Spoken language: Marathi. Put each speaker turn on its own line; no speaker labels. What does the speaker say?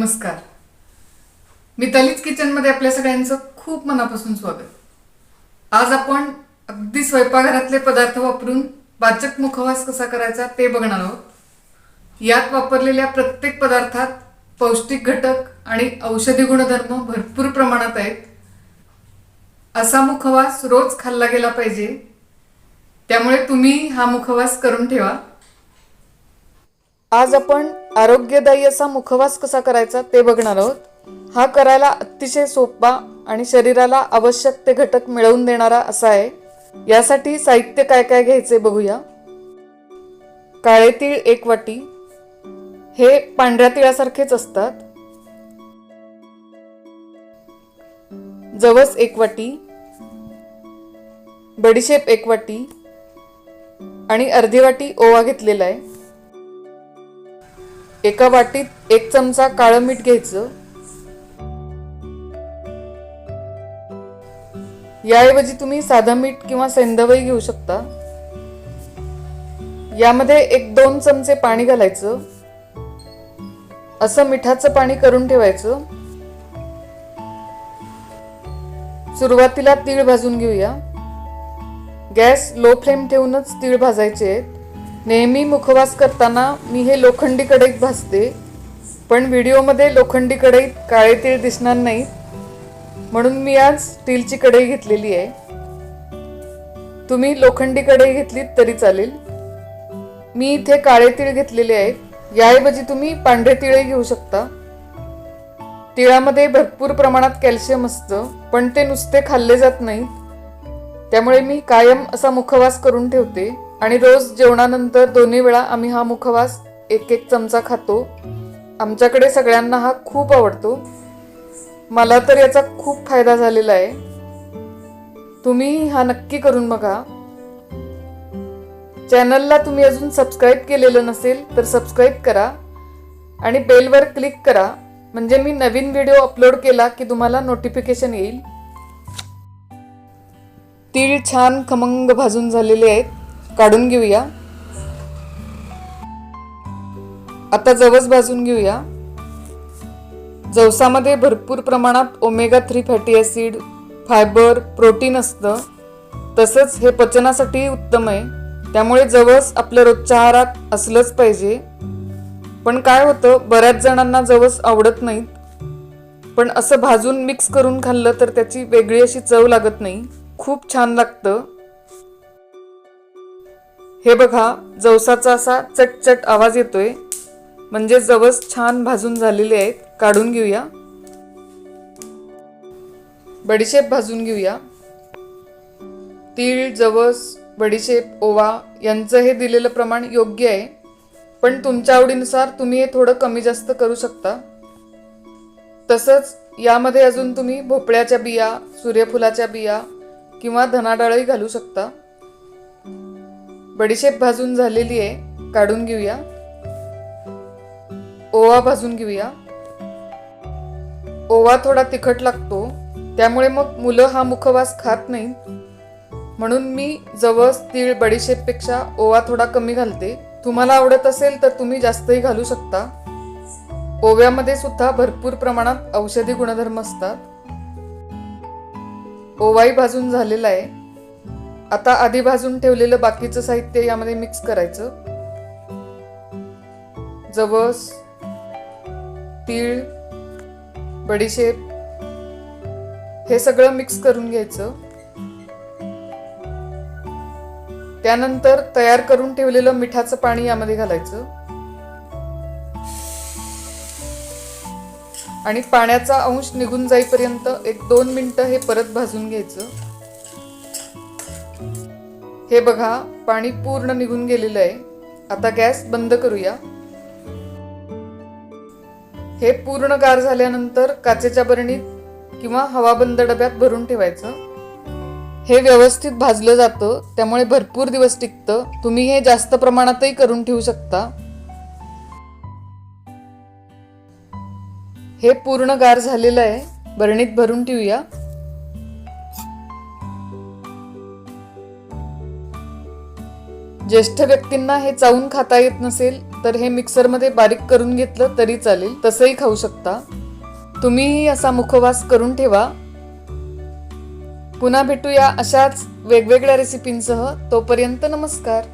नमस्कार. मी तलीच किचनमध्ये आपल्या सगळ्यांचं खूप मनापासून स्वागत. आज आपण अगदी स्वयंपाकघरातले पदार्थ वापरून वाचक मुखवास कसा करायचा ते बघणार आहोत. यात वापरलेल्या प्रत्येक पदार्थात पौष्टिक घटक आणि औषधी गुणधर्म भरपूर प्रमाणात आहेत. असा मुखवास रोज खाल्ला गेला पाहिजे. त्यामुळे तुम्ही हा मुखवास करून ठेवा. आज आपण आरोग्यदायी असा मुखवास कसा करायचा ते बघणार आहोत. हा करायला अतिशय सोपा आणि शरीराला आवश्यक ते घटक मिळवून देणारा असा आहे. यासाठी साहित्य काय काय घ्यायचे बघूया. काळे तीळ एक वाटी. हे पांढऱ्या तिळासारखेच असतात. जवस एक वाटी. बडीशेप एक वाटी. आणि अर्धी वाटी ओवा घेतलेला आहे. एका वाटीत एक चमचा काळं मीठ घ्यायचं. याऐवजी तुम्ही साधं मीठ किंवा सेंदवही घेऊ शकता. यामध्ये एक दोन चमचे पाणी घालायचं. असं मिठाचं पाणी करून ठेवायचं. सुरुवातीला तीळ भाजून घेऊया. गॅस लो फ्लेम ठेवूनच तीळ भाजायचे आहेत. नेहमी मुखवास करताना मी हे लोखंडी कढईत भाजते पण व्हिडिओमध्ये लोखंडी कढईत काळे तीळ दिसणार नाहीत म्हणून मी आज स्टीलची कढई घेतलेली आहे. तुम्ही लोखंडी कढई घेतलीत तरी चालेल. मी इथे काळे तीळ घेतलेले आहेत. याऐवजी तुम्ही पांढरे तिळही घेऊ शकता. तिळामध्ये भरपूर प्रमाणात कॅल्शियम असतं पण ते नुसते खाल्ले जात नाहीत. त्यामुळे मी कायम असा मुखवास करून ठेवते. आणि रोज जेवणानंतर दोन्ही वेळा आम्ही हा मुखवास एक एक चमचा खातो. आमच्याकडे सगळ्यांना हा खूप आवडतो. मला तर याचा खूप फायदा झालेला आहे. तुम्ही हा नक्की करून बघा. चॅनलला तुम्ही अजून सबस्क्राईब केलेलं नसेल तर सबस्क्राईब करा आणि बेलवर क्लिक करा. म्हणजे मी नवीन व्हिडिओ अपलोड केला की तुम्हाला नोटिफिकेशन येईल. तीळ छान खमंग भाजून झालेले आहेत. काढून घेऊया. आता जवस भाजून घेऊया. जवसामध्ये भरपूर प्रमाणात omega three fatty acid fibre protein असतं. तसंच हे पचनासाठी उत्तम आहे. त्यामुळे जवस आपल्या रोजच्या आहारात असलंच पाहिजे. पण काय होतं बऱ्याच जणांना जवस आवडत नाहीत. पण असं भाजून मिक्स करून खाल्लं तर त्याची वेगळी अशी चव लागत नाही. खूप छान लागतं. हे बघा जवसाचा असा चटचट आवाज येतोय. म्हणजे जवस छान भाजून झालेले आहेत. काढून घेऊया. बडीशेप भाजून घेऊया. तीळ जवस बडीशेप ओवा यांचं हे दिलेलं प्रमाण योग्य आहे. पण तुमच्या आवडीनुसार तुम्ही हे थोडं कमी जास्त करू शकता. तसंच यामध्ये अजून तुम्ही भोपळ्याच्या बिया सूर्यफुलाच्या बिया किंवा धनाडाळही घालू शकता. बडीशेप भाजून झालेली आहे. काढून घेऊया. ओवा भाजून घेऊया. ओवा थोडा तिखट लागतो. त्यामुळे मग मुलं हा मुखवास खात नाहीत म्हणून मी जवस तीळ बडीशेपपेक्षा ओवा थोडा कमी घालते. तुम्हाला आवडत असेल तर तुम्ही जास्तही घालू शकता. ओव्यामध्ये सुद्धा भरपूर प्रमाणात औषधी गुणधर्म असतात. ओवाही भाजून झालेला आहे. आता आधी भाजून ठेवलेलं बाकीचं साहित्य यामध्ये मिक्स करायचं. जवस तीळ बडीशेप हे सगळं मिक्स करून घ्यायचं. त्यानंतर तयार करून ठेवलेलं मिठाचं पाणी यामध्ये घालायचं. आणि पाण्याचा अंश निघून जाईपर्यंत एक दोन मिनटं हे परत भाजून घ्यायचं. हे बघा पाणी पूर्ण निघून गेलेलं आहे. आता गॅस बंद करूया. हे पूर्ण गार झाल्यानंतर काचेच्या बरणीत किंवा हवाबंद डब्यात भरून ठेवायचं. हे व्यवस्थित भाजलं जातं त्यामुळे भरपूर दिवस टिकतं. तुम्ही हे जास्त प्रमाणातही करून ठेवू शकता. हे पूर्ण गार झालेलं आहे. बरणीत भरून ठेवूया. ज्येष्ठ व्यक्तींना हे चावून खाता येत नसेल तर हे मिक्सरमध्ये बारीक करून घेतलं तरी चालेल. तसंही खाऊ शकता. तुम्हीही असा मुखवास करून ठेवा. पुन्हा भेटूया अशाच वेगवेगळ्या रेसिपींसह तोपर्यंत नमस्कार.